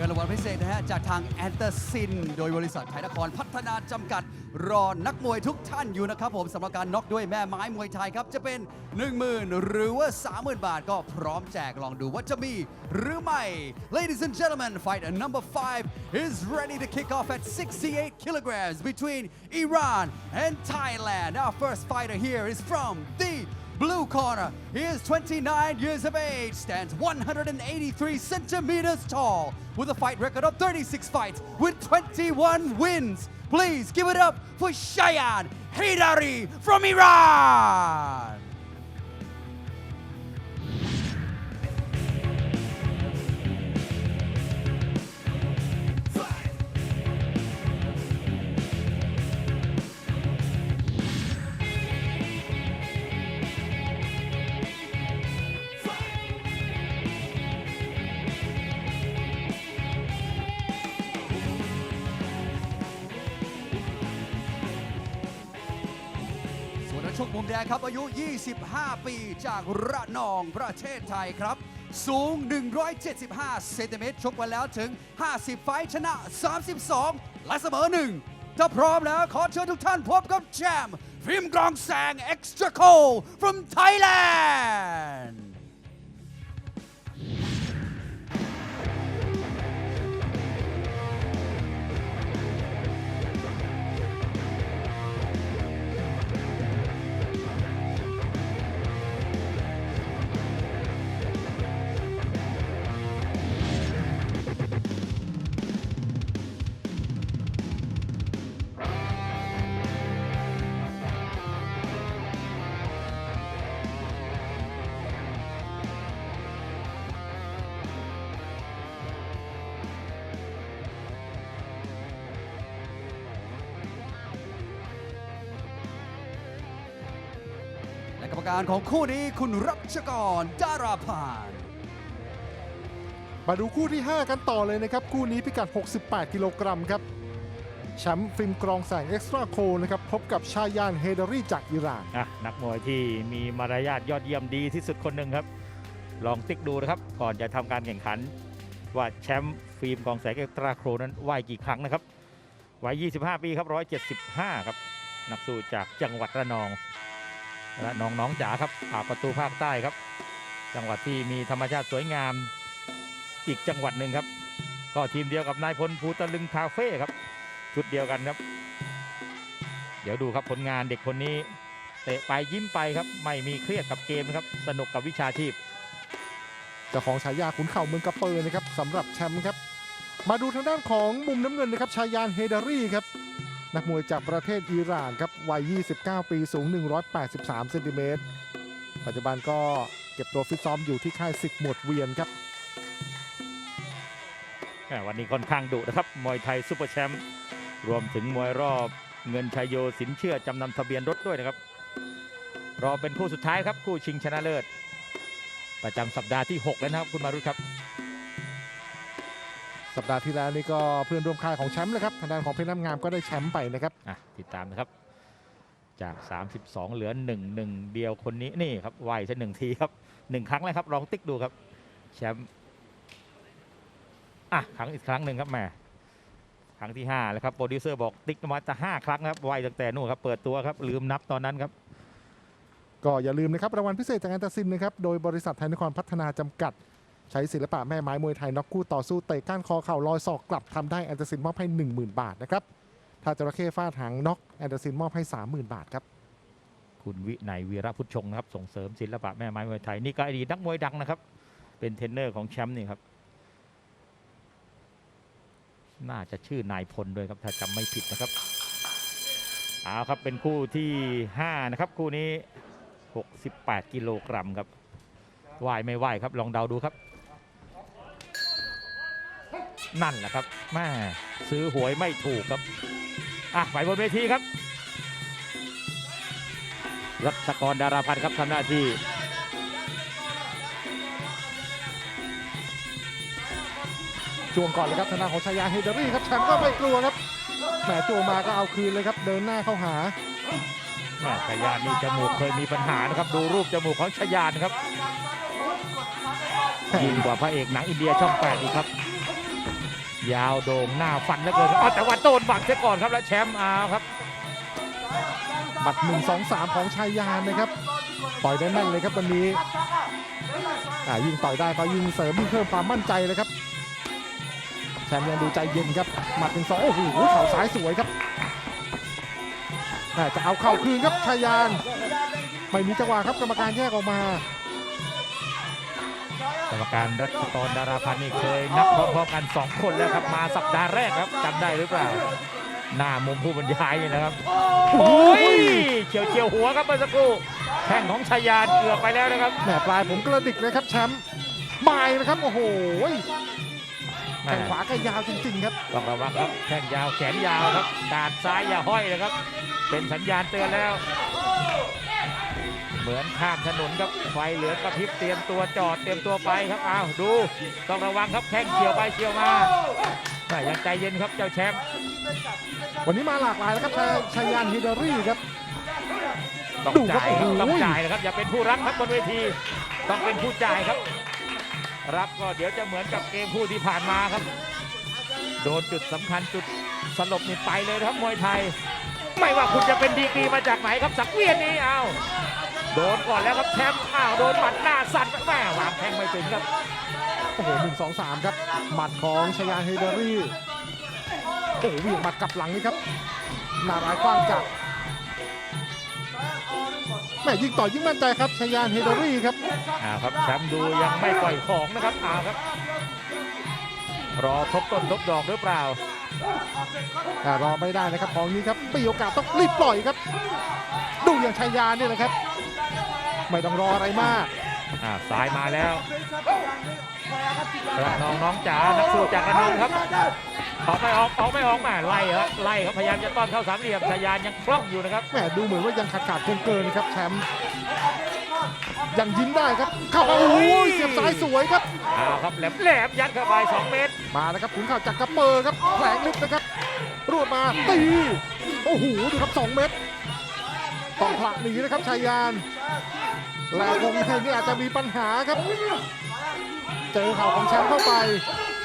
งินรางวัลพิเศษนะฮะ จากทางแอนเตอร์ซิน โดยบริษัทไทยนครพัฒนาจำกัด รอนักมวยทุกท่านอยู่นะครับผมสำหรับการน็อกด้วยแม่ไม้มวยไทยครับ จะเป็น 10,000 หรือว่า 30,000 บาทก็พร้อมแจกลองดูว่าจะมีหรือไม่ Ladies and gentlemen fight number 5 is ready to kick off at 68 kilograms between Iran and Thailand our first fighter here is from the Blue corner, he is 29 years of age, stands 183 centimeters tall, with a fight record of 36 fights with 21 wins. Please give it up for Shayan Hidari from Iran. นักชกมุมแดงครับอายุ 25 ปีจากระนองประเทศไทยครับ สูง 175 เซนติเมตรชกมาแล้วถึง 50 ไฟชนะ 32 และเสมอ1ถ้าพร้อมแล้วขอเชิญทุกท่านพบกับแชมป์ฟิล์มกรองแสง Extra Cold from Thailand กรรมการของคู่นี้คุณรัชกรดาราพานมาดูคู่ที่ 5 กันต่อเลยนะครับ คู่นี้พิกัด 68 กิโลกรัมครับแชมป์ฟิล์มกรองแสงเอ็กซ์ตร้าโคนะครับพบกับชายานเฮดารีจากอิหร่าน อะนักมวยที่มีมารยาทยอดเยี่ยมดีที่สุดคนหนึ่งครับ ลองติ๊กดูนะครับ ก่อนจะทำการแข่งขัน ว่าแชมป์ฟิล์มกองแสงเอ็กซ์ตร้าโครนั้นไหวกี่ครั้งนะครับวัย 25 ปีครับ 175 ครับ นักสู้จากจังหวัดระนอง ระนองน้องจ๋าครับปาประตูภาคใต้ครับ จังหวัดที่มีธรรมชาติสวยงาม อีกจังหวัดหนึ่งครับ ก็ทีมเดียวกับนายพลภูตะลึงคาเฟ่ครับชุดเดียวกันครับ เดี๋ยวดูครับผลงานเด็กคนนี้เตะไปยิ้มไปครับ ไม่มีเครียดกับเกมนะครับ สนุกกับวิชาชีพเจ้าของฉายาขุนเข่าเมืองกะเปอร์นะครับสำหรับแชมป์ครับ มาดูทางด้านของมุมน้ำเงินนะครับชายานเฮดารีครับ นักมวยจากประเทศอิหร่านครับวัย 29 ปีสูง 183เซนติเมตรปัจจุบันก็เก็บตัวฟิตซ้อมอยู่ที่ค่ายสิกหมวดเวียนครับวันนี้ค่อนข้างดุนะครับ มวยไทยซูเปอร์แชมป์รวมถึงมวยรอบเงินชัยโยสินเชื่อจำนำทะเบียนรถด้วยนะครับ รอเป็นคู่สุดท้ายครับ คู่ชิงชนะเลิศ ประจำสัปดาห์ที่ 6 แล้วนะครับคุณมารุตครับ สัปดาห์ที่แล้วนี่ก็เพื่อนร่วมค่ายของแชมป์เลยครับทางด้านของเพชรน้ำงามก็ได้แชมป์ไปนะครับ อะติดตามนะครับ จาก 32 เหลือ 1 1 เดียวคนนี้นี่ครับไหวซะหนึ่งทีครับหนึ่งครั้งแล้วครับลองติ๊กดูครับแชมป์อะครั้งอีกครั้งหนึ่งครับแหม่ครั้งที่5แล้วครับโปรดิวเซอร์บอกติ๊กมาจะ5ครั้งครับไหวตั้งแต่นู่นครับเปิดตัวครับลืมนับตอนนั้นครับก็อย่าลืมนะครับรางวัลพิเศษจากแอนตาซินนะครับโดยบริษัทไทยนครพัฒนาจำกัด ใช้ศิลปะแม่ไม้มวยไทยน็อกคู่ต่อสู้เตะก้านคอเข่าลอยศอกกลับทำได้แอนตาซินมอบให้ 10,000 บาทนะครับถ้าจระเข้ฟาดหางน็อกแอนตาซินมอบให้ 30,000 บาทครับคุณวิไนยวีระพุทธชงนะครับส่งเสริมศิลปะแม่ไม้มวยไทยนี่ก็อดีตนักมวยดังนะครับ เป็นเทรนเนอร์ของแชมป์นี่ครับน่าจะชื่อนายพลด้วยครับถ้าจำไม่ผิดนะครับเอาครับเป็นคู่ที่ 5 นะครับ คู่นี้ 68 กิโลกรัมครับไหวไม่ไหวครับ ลองเดาดูครับ นั่นแหละครับแม่ซื้อหวยไม่ถูกครับอะไปบนเวทีครับ รัชกรดาราพันธ์ครับทำหน้าที่ช่วงก่อนเลยครับทางด้านของชายาเฮดารี่ครับแชมป์ก็ไม่กลัวครับแหมจัวมาก็เอาคืนเลยครับ เดินหน้าเข้าหาแม่ชายานนี่จมูกเคยมีปัญหานะครับ ดูรูปจมูกของชายานครับยิ่งกว่าพระเอกหนังอินเดียช่องแปดอีกครับ ยาวโด่งหน้าฟันเหลือเกินครับอ้าวแต่ว่าโดนบังเสียก่อนครับแล้วแชมป์เอาครับหมัด1 2 3ของชายานนะครับต่อยได้แม่นเลยครับวันนี้อ่ายิ่งต่อยได้ก็ยิ่งเสริมยิ่งเพิ่มความมั่นใจเลยครับแชมป์ยังดูใจเย็นครับหมัดหนึ่งสองโอ้โหเข่าซ้ายสวยครับแต่จะเอาเข่าคืนครับชายานไม่มีจังหวะครับกรรมการแยกออกมาก รรมการรัชกรดาราพันธ์นี่เคยนับพร้อมๆกัน 2 คนแล้วครับมาสัปดาห์แรกครับจำได้หรือเปล่า หน้ามุมผู้บรรยายนี่นะครับ โอ้ยเฉียวเฉียวๆหัวครับเมื่อสักครู่แข้งของชายานเกือบไปแล้วนะครับแหมปลายผมกระดิกเลยครับแชมป์บายนะครับโอ้โหแม่แข้งขวาก็ยาวจริง ๆ ครับต้องระวังครับแข้งยาวแขนยาวครับดาดซ้ายอย่าห้อยนะครับ เป็นสัญญาณเตือนแล้ว เหมือนข้ามถนนครับไฟเหลืองกระพริบเตรียมตัวจอดเตรียมตัวไปครับอ้าวดูต้องระวังครับแข้งเฉียวไปเฉียวมาแม่ยังใจเย็นครับเจ้าแชมป์วันนี้มาหลากหลายแล้วครับชายชายานฮิเดอรี่ครับต้องดูครับจ่ายครับโอ้โหต้องจ่ายนะครับอย่าเป็นผู้รับครับบนเวที ต้องเป็นผู้จ่ายครับ รับก็เดี๋ยวจะเหมือนกับเกมคู่ที่ผ่านมาครับ โดนจุดสำคัญจุดสลบนี่ไปเลยนะครับมวยไทย ไม่ว่าคุณจะเป็นดีกรีมาจากไหนครับสักเวียนนี้เอา โดนก่อนแล้วครับแชมป์อ้าวโดนหมัดหน้าสั่นแม่วางแทงไม่ถึงครับโอ้โหหนึ่งสองสามครับ หมัดของชายานฮิเดอรี่โอ้โหเหวี่ยงหมัดกลับหลังนี่ครับหน้าร้ายกว้างจัดแม่ยิ่งต่อยยิ่งมั่นใจครับชายานฮิเดอรี่ครับอ่าครับแชมป์ดูยังไม่ปล่อยของนะครับอ่าครับ รอทบต้นทบดอกหรือเปล่าแต่รอไม่ได้นะครับของนี้ครับมีโอกาสต้องรีบปล่อยครับ ดูอย่างชายาเนี่ยแหละครับ ไม่ต้องรออะไรมาก อ่าสายมาแล้วระนองน้องจ๋านักสู้จากระนองครับออกไม่ออกออกไม่ออกแม่ไล่ครับไล่ครับพยายามจะต้อนเข้าสามเหลี่ยมชายานยังคล่องอยู่นะครับแหมดูเหมือนว่ายังขาดขาดเกินเกินๆครับแชมป์ยังยิ้มได้ครับเข้ามาโอ้โหเสียบซ้ายสวยครับอ้าวครับแหลมแหลมยัดเข้าไป2เมตรมาแล้วครับขุนข่าวจากกระเปอร์ครับแผลงลึกนะครับรวดมาตีโอ้โหดูครับ2เม็ดต้องผลักหนีนะครับชายาน แล้ววงในนี่อาจจะมีปัญหาครับ เจอเข่าของแชมป์เข้าไป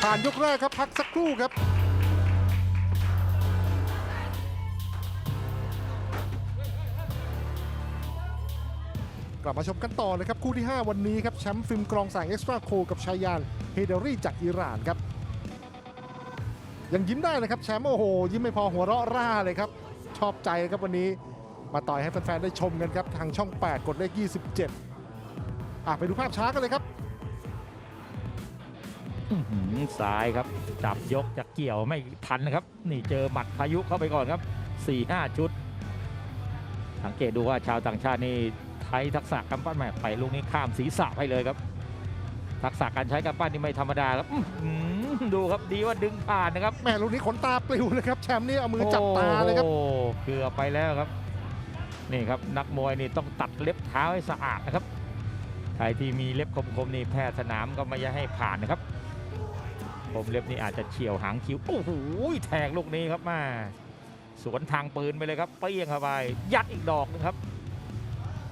ผ่านยกแรกครับพักสักครู่ครับกลับมาชมกันต่อเลยครับ คู่ที่ 5 วันนี้ครับแชมป์ฟิล์มกรองแสงเอ็กซ์ตร้าโคกับชายานเฮเดอรี่จากอิหร่านครับ ยังยิ้มได้นะครับแชมป์โอ้โห ยิ้มไม่พอหัวเราะร่าเลยครับ ชอบใจครับวันนี้ มาต่อยให้แฟนๆได้ชมกันครับทางช่อง 8 กดเลข 27อะไปดูภาพช้ากันเลยครับอื้อหือซ้ายครับ จับยกจะเกี่ยวไม่ทันนะครับ นี่เจอหมัดพายุเข้าไปก่อนครับ 4-5 ชุด สังเกตดูว่าชาวต่างชาตินี่ใช้ทักษะกำปั้นแหม่ไปลูกนี้ข้ามศีรษะไปเลยครับ ทักษะการใช้กำปั้นนี่ไม่ธรรมดาครับอื้อหือดูครับดีว่าดึงผ่านนะครับแม่ลูกนี้ขนตาปลิวเลยครับแชมป์นี่เอามือจับตาเลยครับโอ้เกือบไปแล้วครับ นี่ครับนักมวยนี่ต้องตัดเล็บเท้าให้สะอาดนะครับใครที่มีเล็บคมๆนี่แพทย์สนามก็ไม่ให้ผ่านนะครับ ผมเล็บนี่อาจจะเฉียวหางคิ้วโอ้โหแทงลูกนี้ครับมาสวนทางปืนไปเลยครับเปี้ยงเข้าไปยัดอีกดอกนะครับ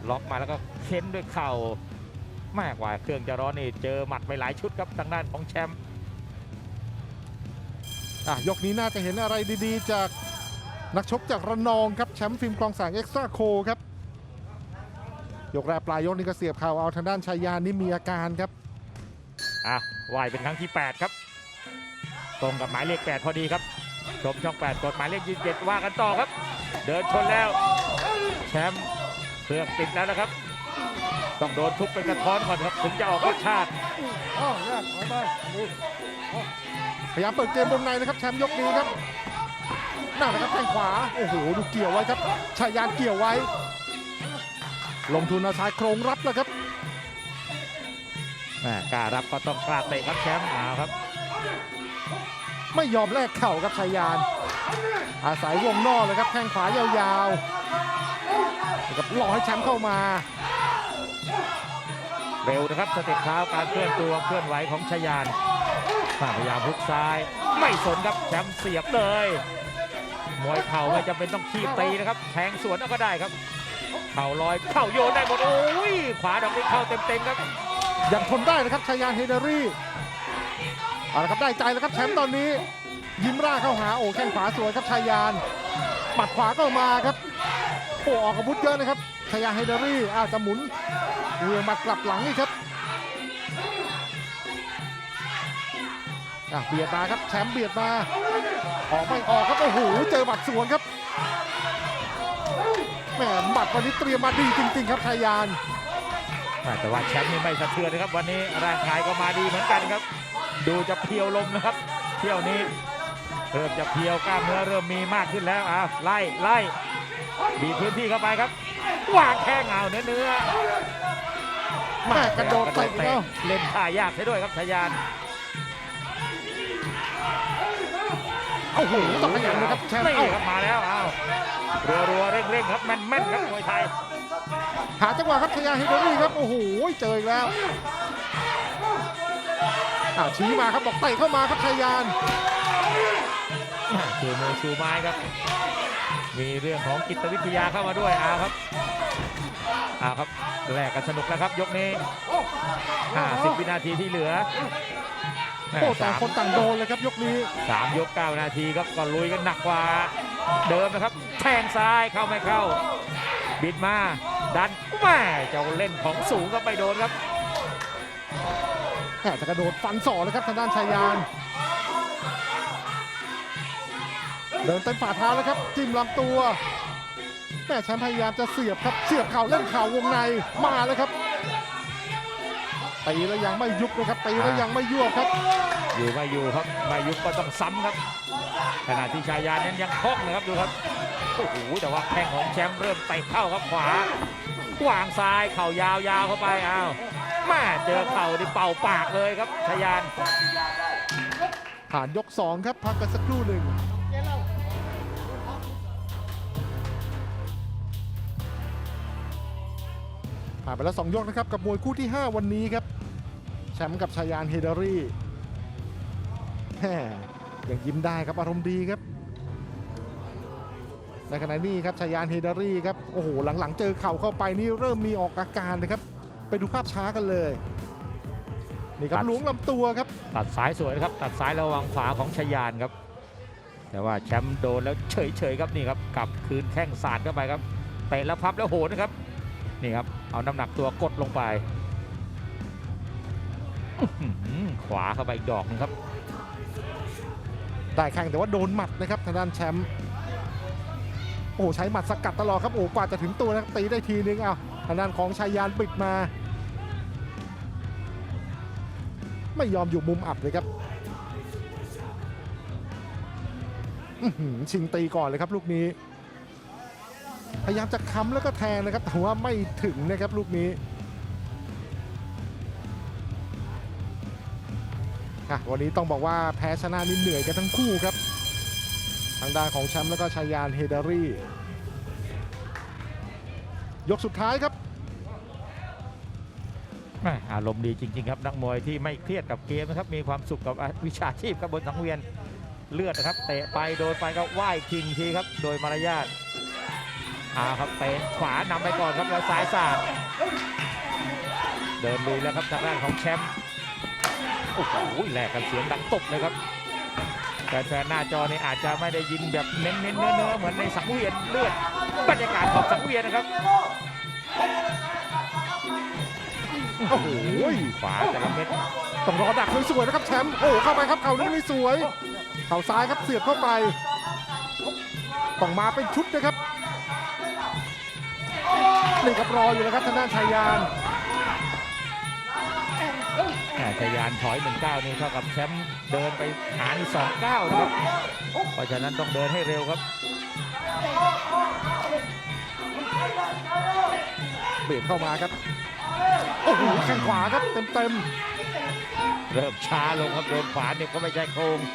ล็อกมาแล้วก็เค้นด้วยเข่ามากกว่าเครื่องจะร้อนนี่เจอหมัดไปหลายชุดครับทางด้านของแชมป์อะยกนี้น่าจะเห็นอะไรดีๆ จาก นักชกจากระนองครับแชมป์ฟิล์มกรองแสงเอ็กซ์ตร้าโคครับยกแรกปลายยกนี้ก็เสียบเข่าเอาทางด้านชายานนี่มีอาการครับอะว่ายเป็นครั้งที่ 8 ครับ ตรงกับหมายเลข 8 พอดีครับ ชมช่อง 8 กดหมายเลข27ว่ากันต่อครับ เดินชนแล้ว แชมป์เครื่องติดแล้วนะครับ ต้องโดนทุบเป็นกระท้อนก่อนครับถึงจะออกรสชาติพยายามเปิดเกมวงในนะครับแชมป์ยกนี้ครับ น่านะครับแข้งขวา โอ้โห ดูเกี่ยวไว้ครับชายานเกี่ยวไว้ ลงทุนเอาชายโครงรับแล้วครับ แม่กล้ารับก็ต้องกล้าเตะครับแชมป์เอาครับ ไม่ยอมแลกเข่าครับชายาน อาศัยวงนอกเลยครับแข้งขวายาวๆนะครับรอให้แชมป์เข้ามา เร็วนะครับสเต็ปเท้าการเคลื่อนตัวเคลื่อนไหวของชยานพยายามฮุกซ้าย ไม่สนครับแชมป์เสียบเลย มวยเข่าไม่จำเป็นต้องขีบตีนะครับ แทงสวนเอาก็ได้ครับ เข่าลอยเข่าโยนได้หมดโอ้ยขวาดอกนี้เข้าเต็มๆครับ ยังทนได้นะครับชายานเฮเดอรี่เอาละครับได้ใจแล้วครับแชมป์ตอนนี้ ยิ้มร่าเข้าหาโอ้แข้งขวาสวยครับชายานหมัดขวาก็มาครับโอ้ออกอาวุธเยอะนะครับชายาไฮเดอรี่อ้าวจะหมุนเวียงมัดกลับหลังนี่ครับอะเบียดมาครับแชมป์เบียดมา ออกไม่ออกครับโอ้โหเจอหมัดสวนครับแหมหมัดวันนี้เตรียมมาดีจริง ๆ ครับชายานแต่ว่าแชมป์นี่ไม่สะเทือนนะครับ วันนี้ร่างกายก็มาดีเหมือนกันครับ ดูจะเพรียวลมนะครับ เที่ยวนี้เริ่มจะเพรียวกล้ามเนื้อเริ่มมีมากขึ้นแล้วอะไล่ไล่บีบพื้นที่เข้าไปครับวางแข้งเอาเนื้อเนื้อแม่กระโดดเตะเตะเอ้าเล่นท่ายากใช่ด้วยครับชายาน โอ้โหต้องขยันนะครับแชมป์นี่เอ้าครับมาแล้วอ้าวรัวรัวๆเร่งเร่งๆครับแม่นแม่นๆครับมวยไทย หาจังหวะครับชายาไฮเดอรี่ครับโอ้โหเจออีกแล้วอ่าชี้มาครับบอกเตะเข้ามาครับชายานชูมือชูไม้ครับ มีเรื่องของจิตวิทยาเข้ามาด้วยอาครับอาครับแลกกันสนุกแล้วครับยกนี้50วินาทีที่เหลือแม่ โอ้ต่างสามคนต่างโดนเลยครับยกนี้สามยก9นาทีครับก็ลุยกันหนักกว่า เดิมนะครับแทงซ้ายเข้าไม่เข้า บิดมาดันแม่เจ้าเล่นของสูงก็ไปโดนครับแหมจะกระโดดฟันศอกเลยครับทางด้านชายานเดินเต็มฝ่าเท้าแล้วครับจิ้มลำตัวแม่แชมป์พยายามจะเสียบครับเสียบเข่าเล่นเข่าวงในมาแล้วครับ ตีแล้วยังไม่ยุบนะครับตีแล้วยังไม่ยวบครับ อยู่ไม่อยู่ครับไม่ยุบก็ต้องซ้ำครับ ขณะที่ชายานั้นยังคล่องนะครับดูครับโอ้โหแต่ว่าแข้งของแชมป์เริ่มเตะเข้าครับขวาวางซ้ายเข่ายาวๆเข้าไปอ้าวแม่เจอเข่าที่เป่าปากเลยครับชายานผ่านยก 2 ครับพักกันสักครู่หนึ่ง ไปแล้ว 2 ยกนะครับ กับมวยคู่ที่ 5 วันนี้ครับ แชมป์กับชายานเฮเดอรี่แหมยังยิ้มได้ครับ อารมณ์ดีครับ ในขณะนี้ครับชายานเฮเดอรี่ครับ โอ้โห หลังๆ เจอเข่าเข้าไปนี่เริ่มมีออกอาการนะครับ ไปดูภาพช้ากันเลย นี่ครับล้วงลำตัวครับ ตัดซ้ายสวยนะครับ ตัดซ้ายระวังขวาของชยานครับ แต่ว่าแชมป์โดนแล้วเฉยๆครับนี่ครับกลับคืนแข้งสาดเข้าไปครับเตะแล้วพับแล้วโหนนะครับนี่ครับ เอาน้ำหนักตัวกดลงไปขวาเข้าไปอีกดอกหนึงครับ ได้แข่งแต่ว่าโดนหมัดนะครับทางด้านแชมป์โอ้โหใช้หมัดสกัดตลอดครับโอ้กว่าจะถึงตัวนะครับตีได้ทีนึงเอาทางด้านของชายานปิดมา ไม่ยอมอยู่มุมอับเลยครับชิงตีก่อนเลยครับลูกนี้ พยายามจะค้ำแล้วก็แทงนะครับ แต่ว่าไม่ถึงนะครับลูกนี้อะวันนี้ต้องบอกว่าแพ้ชนะนี่เหนื่อยกันทั้งคู่ครับ ทางด้านของแชมป์แล้วก็ชายานเฮเดอรี่ ยกสุดท้ายครับอารมณ์ดีจริง ๆ ครับ นักมวยที่ไม่เครียดกับเกมนะครับ มีความสุขกับวิชาชีพครับบนสังเวียนเลือดนะครับ เตะไปโดนไปก็ไหว้คิงทีครับ โดยมารยาท อาครับเตะขวานำไปก่อนครับแล้วซ้ายสาดเดินลุยแล้วครับทางด้านของแชมป์โอ้โหแหลกกันเสียงดังตบเลยครับแฟนๆหน้าจอนี่อาจจะไม่ได้ยินแบบเน้นๆเนื้อๆเหมือนในสังเวียนเลือดบรรยากาศของสังเวียนนะครับโอ้โหขวาแต่ละเม็ดต้องรอดักสวยๆนะครับแชมป์โอ้เข้าไปครับเข่าลูกนี้สวยเข่าซ้ายครับเสียบเข้าไปต้องมาเป็นชุดนะครับ นี่ครับรออยู่แล้วครับทางด้านชายานอ่าชยานถอย19นี่เท่ากับแชมป์เดินไปหานี่29นะครับ เพราะฉะนั้นต้องเดินให้เร็วครับเบียดเข้ามาครับ โอ้โหแข้งขวาครับเต็มเริ่มช้าลงครับโดนขวาเนี่ยก็ไม่ใช่โครงๆ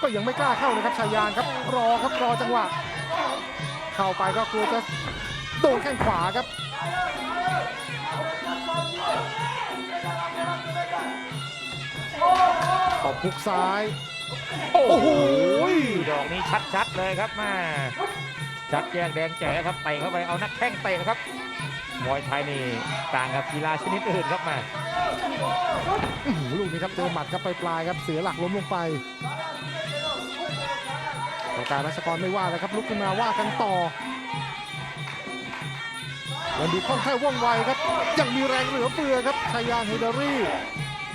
ก็ยังไม่กล้าเข้านะครับชายานครับ รอครับรอจังหวะ เข้าไปก็กลัวจะโดนแข้งขวาครับตบพุกซ้ายโอ้โอ้โห ดอกนี้ชัดๆเลยครับแม่ชัดแจ้งแดงแจ๋ครับเตะเข้าไปเอานักแข้งเตะครับมวยไทยนี่ต่างกับกีฬาชนิดอื่นครับแม่อื้อหือลูกนี้ครับเจอหมัดครับไปปลายๆครับเสียหลักล้มลงไป กรรมการรัชกรไม่ว่าเลยครับลุกขึ้นมาว่ากันต่อยังดูคล่องแคล่วว่องไวครับ ยังมีแรงเหลือเฟือครับชายานเฮเดอรี่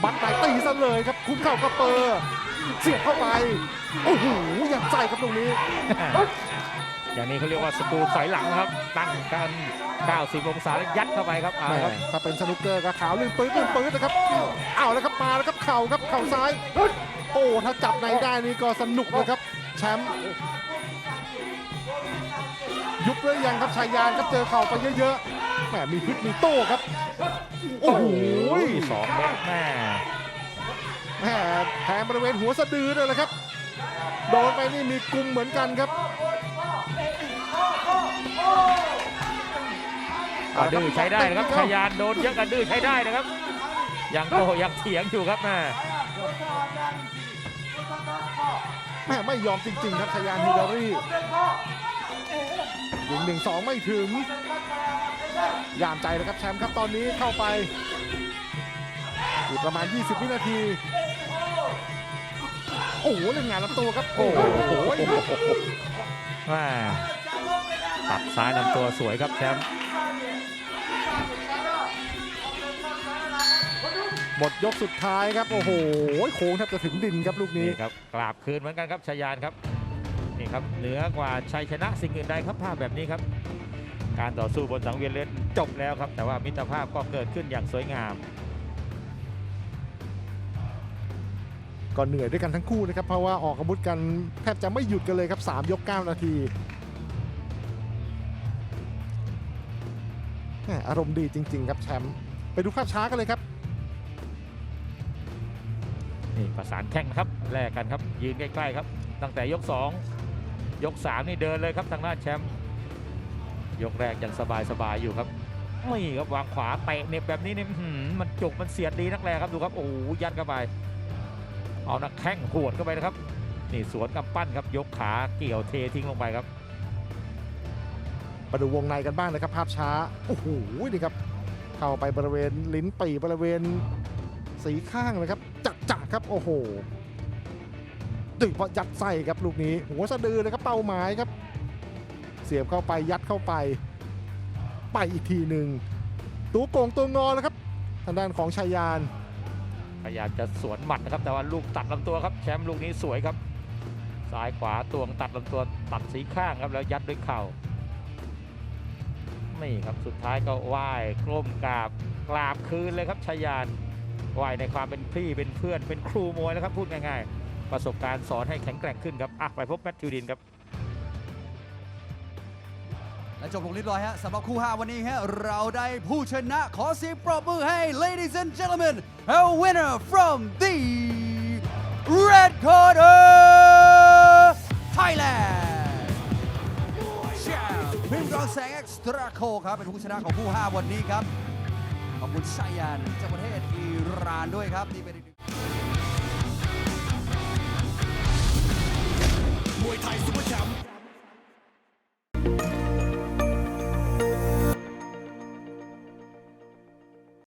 บัดไหนตีซะเลยครับ คุ้มเข่ากระเปอร์เสียบเข้าไปโอ้โหยังใจครับตรงนี้ อย่างนี้เขาเรียกว่าสกรูถอยหลังครับ ตั้งกัน 90 องศาแล้วยัดเข้าไปครับเอาแม่ละครับถ้าเป็นสนุกเกอร์ก็ขาวลื่นปื้ดลื่นปื้ดนะครับเอาแล้วครับมาแล้วครับเข่าครับเข่าซ้าย โอ้ถ้าจับในได้นี่ก็สนุกนะครับ แชมป์ยุบเลยยังครับชายยานครับเจอเข่าไปเยอะๆแหมมีพิษมีโต้ครับ โอ้โหสองเม็ดแม่แหมแทงบริเวณหัวสะดือเลยแหละครับ โดนไปนี่มีกุมเหมือนกันครับอะดื้อใช้ได้นะครับชายานโดนเยอะกันดื้อใช้ได้นะครับ ยังโตยังเถียงอยู่ครับแม่ แม่ไม่ยอมจริง ๆ ครับชายานฮิดารี่ยิงหนึ่งสองไม่ถึง ยามใจเลยครับแชมป์ครับตอนนี้เข้าไปอีกประมาณ 20 วินาที โอ้โหเล่นงานลำตัวครับ โอ้โหแม่ตัดซ้ายลำตัวสวยครับแชมป์ มดยกสุดท้ายครับ โอ้โหโค้งแทบจะถึงดินครับลูกนี้นี่ครับกราบคืนเหมือนกันครับชายานครับนี่ครับเหนือกว่าชัยชนะสิ่งอื่นใดครับภาพแบบนี้ครับ การต่อสู้บนสังเวียนเล่นจบแล้วครับ แต่ว่ามิตรภาพก็เกิดขึ้นอย่างสวยงาม ก็เหนื่อยด้วยกันทั้งคู่นะครับ เพราะว่าออกอาวุธกันแทบจะไม่หยุดกันเลยครับ 3 ยก 9 นาทีแหม่อารมณ์ดีจริง ๆ ครับแชมป์ไปดูภาพช้ากันเลยครับ นี่ประสานแข้งนะครับแลกกันครับ ยืนใกล้ๆครับ ตั้งแต่ยก 2 ยก 3 นี่เดินเลยครับทางด้านแชมป์ยกแรกยังสบายๆอยู่ครับนี่ครับวางขวาเตะเน็บแบบนี้เนี่ยมันจุกมันเสียดดีนักแลครับดูครับโอ้ยัดเข้าไป เอานักแข้งหวดเข้าไปนะครับนี่สวนกำปั้นครับยกขาเกี่ยวเททิ้งลงไปครับมาดูวงในกันบ้างนะครับ ภาพช้าโอ้โหนี่ครับเข้าไปบริเวณลิ้นปีบริเวณสีข้างเลยครับ ครับ โอ้โหดึงพอยัดไส้ครับลูกนี้ หัวสะดือเลยครับเป้าหมายครับ เสียบเข้าไปยัดเข้าไป ไปอีกทีหนึ่งตัวโกงตัวงอแล้วครับ ทางด้านของชายานพยายามจะสวนหมัดนะครับ แต่ว่าลูกตัดลำตัวครับแชมป์ลูกนี้สวยครับซ้ายขวาตวงตัดลำตัวตัดสีข้างครับแล้วยัดด้วยเข่านี่ครับสุดท้ายก็ไหว้กล้มกราบกราบคืนเลยครับชายาน ไหว้ในความเป็นพี่เป็นเพื่อนเป็นครูมวยนะครับพูดง่ายๆ ประสบการณ์สอนให้แข็งแกร่งขึ้นครับอะไปพบแมทธิวดินครับและจบลงเรียบร้อยฮะสำหรับคู่ 5 วันนี้ฮะเราได้ผู้ชนะขอเสียงปรบมือให้ ladies and gentlemen a winner from the red corner Thailand พิมพ์รองแสงเอ็กซ์ตราโคครับเป็นผู้ชนะของคู่ 5 วันนี้ครับ ขอบคุณชายันจากประเทศ ร้านด้วยครับนี่เป็นมวยไทยซุปเปอร์แชมป์